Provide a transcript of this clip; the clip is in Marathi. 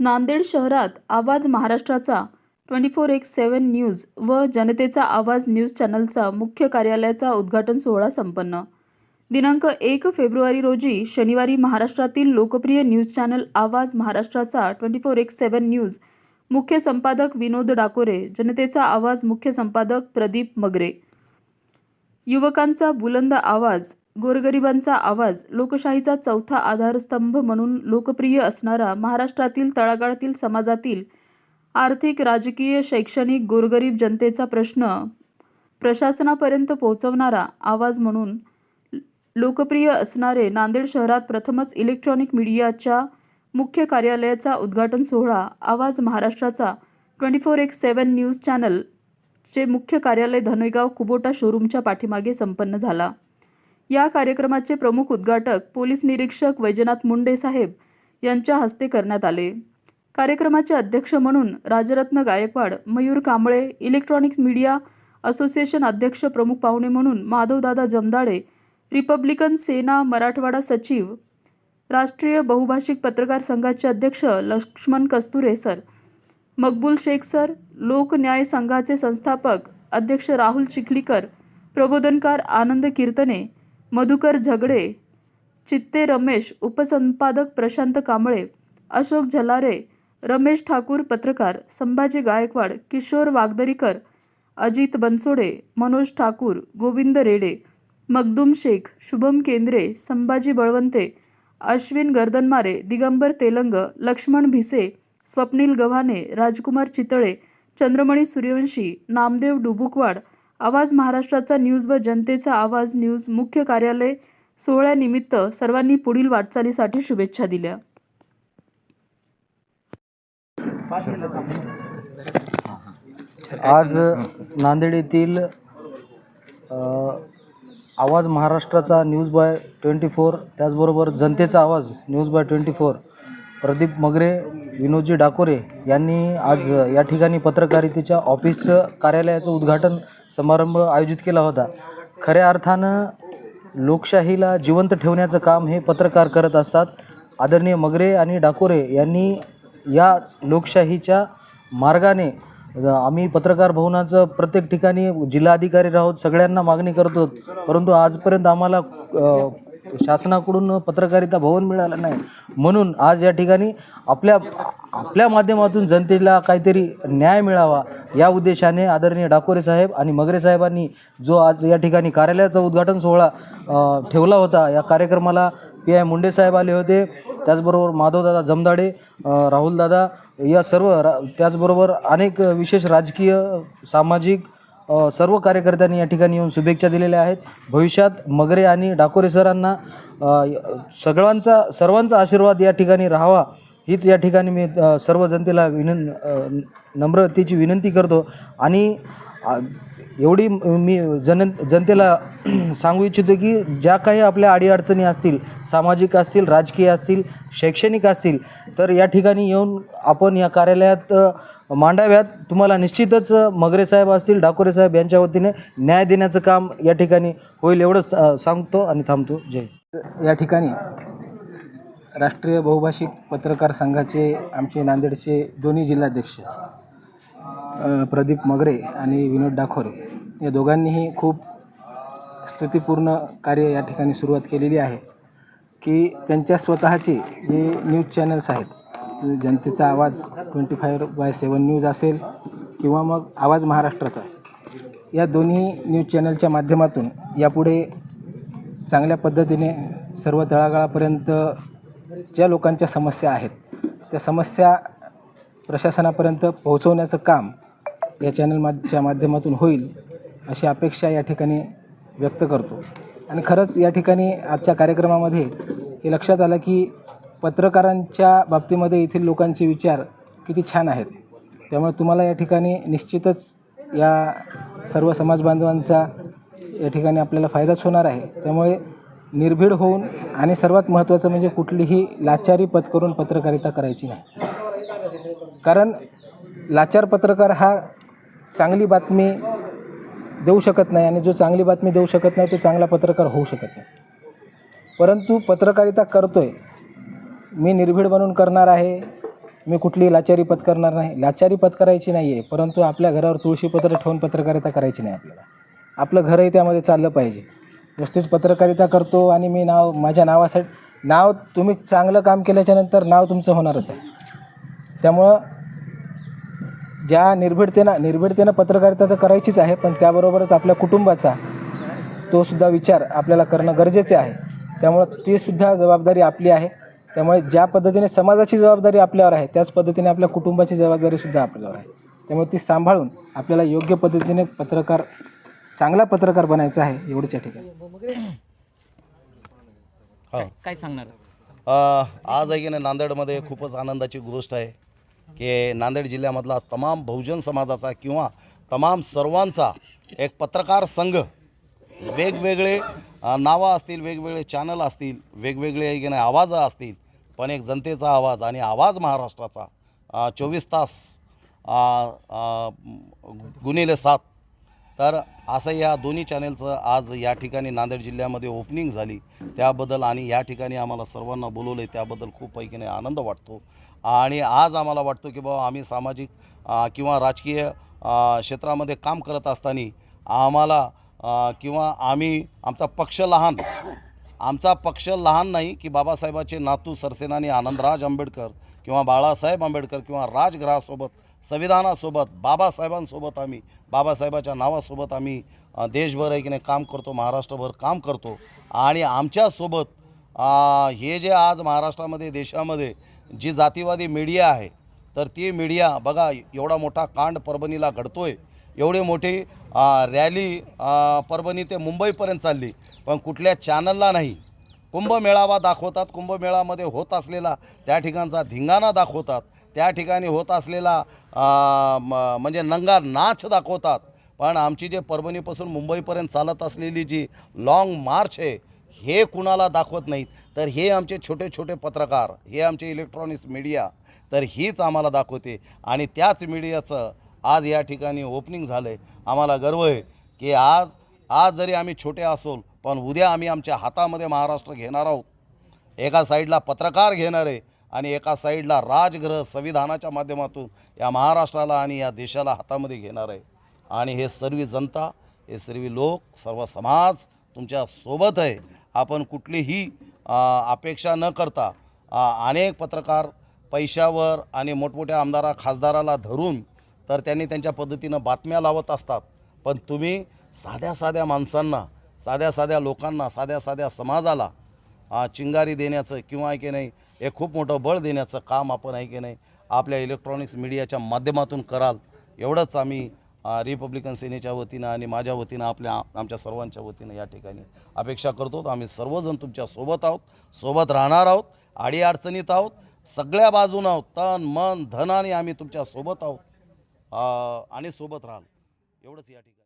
नांदेड शहरात आवाज महाराष्ट्राचा. Twenty four x seven news व जनतेचा आवाज न्यूज चॅनलचा मुख्य कार्यालयाचा उद्घाटन सोहळा संपन्न. दिनांक एक फेब्रुवारी रोजी शनिवारी महाराष्ट्रातील लोकप्रिय न्यूज चॅनल आवाज महाराष्ट्राचा twenty four x seven news. मुख्य संपादक विनोद डाकोरे जनतेचा आवाज मुख्य संपादक प्रदीप मगरे. युवकांचा बुलंद आवाज गोरगरिबांचा आवाज लोकशाहीचा चौथा आधारस्तंभ म्हणून लोकप्रिय असणारा महाराष्ट्रातील तळागाळातील समाजातील आर्थिक राजकीय शैक्षणिक गोरगरीब जनतेचा प्रश्न प्रशासनापर्यंत पोहोचवणारा आवाज म्हणून लोकप्रिय असणारे नांदेड शहरात प्रथमच इलेक्ट्रॉनिक मीडियाच्या मुख्य कार्यालयाचा उद्घाटन सोहळा आवाज महाराष्ट्राचा twenty four x seven news चॅनलचे मुख्य कार्यालय धनेगाव कुबोटा शोरूमच्या पाठीमागे संपन्न झाला. या कार्यक्रमाचे प्रमुख उद्घाटक पोलीस निरीक्षक वैजनाथ मुंडे साहेब यांच्या हस्ते करण्यात आले. कार्यक्रमाचे अध्यक्ष म्हणून Rajratna Gaikwad Mayur Kamble electronics media association अध्यक्ष प्रमुख पाहुणे म्हणून माधवदादा जमदाडे रिपब्लिकन सेना मराठवाडा सचिव राष्ट्रीय बहुभाषिक पत्रकार संघाचे अध्यक्ष लक्ष्मण कस्तुरे सर मकबूल शेख सर लोक न्याय संघाचे संस्थापक अध्यक्ष राहुल चिखलीकर प्रबोधनकार आनंद कीर्तने मधुकर झगडे चित्ते रमेश उपसंपादक प्रशांत कांबळे अशोक झलारे रमेश ठाकूर पत्रकार संभाजी गायकवाड किशोर वागदरीकर अजित बनसोडे मनोज ठाकूर गोविंद रेडे मखदूम शेख शुभम केंद्रे संभाजी बळवंते अश्विन गर्दनमारे दिगंबर तेलंग लक्ष्मण भिसे स्वप्नील गव्हाणे राजकुमार चितळे चंद्रमणी सूर्यवंशी नामदेव डुबुकवाड आवाज महाराष्ट्राचा न्यूज व जनतेचा आवाज न्यूज मुख्य कार्यालय सोहळ्यानिमित्त सर्वांनी पुढील वाटचालीसाठी शुभेच्छा दिल्या. आज नांदेड येथील आवाज महाराष्ट्राचा न्यूज बाय ट्वेंटी फोर त्याचबरोबर जनतेचा आवाज news by twenty four Pradeep Magare Vinodji Dakore यांनी आज या ठिकाणी पत्रकारितेच्या ऑफिसचं कार्यालयाचं उद्घाटन समारंभ आयोजित केला होता. खऱ्या अर्थानं लोकशाहीला जिवंत ठेवण्याचं काम हे पत्रकार करत असतात. आदरणीय मगरे आणि डाकोरे यांनी या लोकशाहीच्या मार्गाने आम्ही पत्रकार भवनाचं प्रत्येक ठिकाणी जिल्हाधिकारी राहूत सगळ्यांना मागणी करतो परंतु आजपर्यंत आम्हाला शासनाकडून पत्रकारिता भवन मिळालं नाही. म्हणून आज या ठिकाणी आपल्या आपल्या माध्यमातून जनतेला काहीतरी न्याय मिळावा या उद्देशाने आदरणीय डाकोरे साहेब आणि मगरे साहेबांनी जो आज या ठिकाणी कार्यालयाचा उद्घाटन सोहळा ठेवला होता या कार्यक्रमाला पी आय मुंडे साहेब आले होते त्याचबरोबर माधवदादा जमदाडे राहुलदादा या सर्व रा त्याचबरोबर अनेक विशेष राजकीय सामाजिक सर्व कार्यकर्त्यांनी या ठिकाणी येऊन शुभेच्छा दिलेल्या आहेत. भविष्यात मगरे आणि डाकोरे सरांना सगळ्यांचा सर्वांचा आशीर्वाद या ठिकाणी राहावा हीच या ठिकाणी मी सर्व जनतेला विनं नम्रतेची विनंती करतो. आणि एवढी मी जन जनतेला सांगू इच्छितो की ज्या काही आपल्या अडीअडचणी असतील सामाजिक असतील राजकीय असतील शैक्षणिक असतील तर या ठिकाणी येऊन आपण या कार्यालयात मांडाव्यात. तुम्हाला निश्चितच मगरे साहेब असतील डाकोरे साहेब यांच्या वतीने न्याय देण्याचं काम या ठिकाणी होईल एवढंच सांगतो आणि थांबतो. जय या ठिकाणी राष्ट्रीय बहुभाषिक पत्रकार संघाचे आमचे नांदेडचे दोन्ही जिल्हाध्यक्ष प्रदीप मगरे आणि विनोद डाखोरे या दोघांनीही खूप स्तुतीपूर्ण कार्य या ठिकाणी सुरुवात केलेली आहे की त्यांच्या स्वतःचे जे न्यूज चॅनल्स आहेत जनतेचा आवाज twenty five by seven news असेल किंवा मग आवाज महाराष्ट्राचा असेल या दोन्ही न्यूज चॅनलच्या माध्यमातून यापुढे चांगल्या पद्धतीने सर्व तळागाळापर्यंत ज्या लोकांच्या समस्या आहेत त्या समस्या प्रशासनापर्यंत पोहोचवण्याचं काम या चॅनल माध्यमातून होईल अशी अपेक्षा या ठिकाणी व्यक्त करतो. आणि खरंच या ठिकाणी आजच्या कार्यक्रमामध्ये हे लक्षात आलं की पत्रकारांच्या बाबतीमध्ये येथील लोकांचे विचार किती छान आहेत. त्यामुळे तुम्हाला या ठिकाणी निश्चितच या सर्व समाजबांधवांचा या ठिकाणी आपल्याला फायदाच होणार आहे. त्यामुळे निर्भीड होऊन आणि सर्वात महत्त्वाचं म्हणजे कुठलीही लाचारी पत्करून पत्रकारिता करायची नाही. कारण लाचार पत्रकार हा चांगली बातमी देऊ शकत नाही आणि जो चांगली बातमी देऊ शकत नाही तो चांगला पत्रकार होऊ शकत नाही. परंतु पत्रकारिता करतो आहे मी निर्भीड बनून करणार आहे. मी कुठली लाचारी पत्करणार नाही. लाचारी पत्करायची नाही आहे परंतु आपल्या घरावर तुळशीपत्र ठेवून पत्रकारिता करायची नाही आपल्याला. आपलं घरही त्यामध्ये चाललं पाहिजे. नुसतीच पत्रकारिता करतो आणि मी नाव माझ्या नावासाठी नाव तुम्ही चांगलं काम केल्याच्यानंतर नाव तुमचं होणारच आहे. त्यामुळं ज्या निर्भीडतेनं निर्भीडतेनं पत्रकारिता तर करायचीच आहे पण त्याबरोबरच आपल्या कुटुंबाचा तो सुद्धा विचार आपल्याला करणं गरजेचे आहे. त्यामुळं ती सुद्धा जबाबदारी आपली आहे. त्यामुळे ज्या पद्धतीने समाजाची जबाबदारी आपल्यावर आहे त्याच पद्धतीने आपल्या कुटुंबाची जबाबदारीसुद्धा आपल्यावर आहे. त्यामुळे ती सांभाळून आपल्याला योग्य पद्धतीने पत्रकार चांगला पत्रकार बनायचा आहे एवढंच या ठिकाणी. हो. काय सांगणार? आज आहे की नाही नांदेडमध्ये खूपच आनंदाची गोष्ट आहे. की नांदेड जिल्ह्यामधला तमाम बहुजन समाजाचा किंवा तमाम सर्वांचा एक पत्रकार संघ वेगवेगळे नावं असतील वेगवेगळे चॅनल असतील वेगवेगळे की नाही आवाज असतील पण एक जनतेचा आवाज आणि आवाज महाराष्ट्राचा चोवीस तास अ, गुणिले सात तर असं या दोन्ही चॅनेलचं आज या ठिकाणी नांदेड जिल्ह्यामध्ये ओपनिंग झाली. त्याबद्दल आणि या ठिकाणी आम्हाला सर्वांना बोलवलं आहे त्याबद्दल खूप पैकीने आनंद वाटतो. आणि आज आम्हाला वाटतो की बाबा आम्ही सामाजिक किंवा राजकीय क्षेत्रामध्ये काम करत असताना आम्हाला किंवा आम्ही आमचा पक्ष लहान आमचा पक्ष लहान नाही की बाबासाहेबाचे नातू सरसेनानी आनंदराज आंबेडकर किंवा बाळासाहेब आंबेडकर किंवा राजगृहासोबत संविधानासोबत बाबासाहेबांसोबत आम्ही बाबासाहेबाच्या नावासोबत आम्ही देशभर आहे की नाही काम करतो महाराष्ट्रभर काम करतो. आणि आमच्यासोबत हे जे आज महाराष्ट्रामध्ये देशामध्ये जी जातीवादी मीडिया आहे तर ती मीडिया बघा एवढा मोठा कांड परभणीला घडतो आहे एवढी मोठी रॅली परभणी ते मुंबईपर्यंत चालली. पण कुठल्या चॅनलला नाही. कुंभमेळावा दाखवतात कुंभमेळामध्ये होत असलेला त्या ठिकाणचा धिंगाणा दाखवतात त्या ठिकाणी होत असलेला म- म्हणजे नंगा नाच दाखवतात. पण आमची जे परभणीपासून मुंबईपर्यंत चालत असलेली जी लाँग मार्च आहे हे कुणाला दाखवत नाहीत. तर हे आमचे छोटे छोटे पत्रकार हे आमचे इलेक्ट्रॉनिक्स मीडिया तर हीच आम्हाला दाखवते. आणि त्याच मीडियाचं आज या ठिकाणी ओपनिंग झालं आहे आम्हाला गर्व आहे की आज आज जरी आम्ही छोटे असोल पण उद्या आम्ही आमच्या हातामध्ये महाराष्ट्र घेणार आहोत. एका साईडला पत्रकार घेणार आहे आणि एका साईडला राजग्रह संविधानाच्या माध्यमातून या महाराष्ट्राला आणि या देशाला हातामध्ये घेणार आहे. आणि हे सर्व जनता हे सर्व लोक सर्व समाज तुमच्यासोबत आहे. आपण कुठलीही अपेक्षा न करता अनेक पत्रकार पैशावर आणि मोठमोठ्या आमदारा खासदाराला धरून तर त्यांनी त्यांच्या पद्धतीनं बातम्या लावत असतात. पण तुम्ही साध्या साध्या माणसांना साध्या साध्या लोकांना साध्या साध्या समाजाला चिंगारी देण्याचं किंवा आहे की नाही हे खूप मोठं बळ देण्याचं काम आपण आहे की नाही आपल्या इलेक्ट्रॉनिक्स मीडियाच्या माध्यमातून कराल. एवढंच आम्ही रिपब्लिकन सेनेच्या वतीनं आणि माझ्या वतीनं आपल्या आमच्या सर्वांच्या वतीनं या ठिकाणी अपेक्षा करतो. आम्ही सर्वजण तुमच्यासोबत आहोत सोबत राहणार आहोत अडीअडचणीत आहोत सगळ्या बाजूनं आहोत. तन मन धनाने आम्ही तुमच्यासोबत आहोत. आणि सोबत राहाल. एवढंच या ठिकाणी.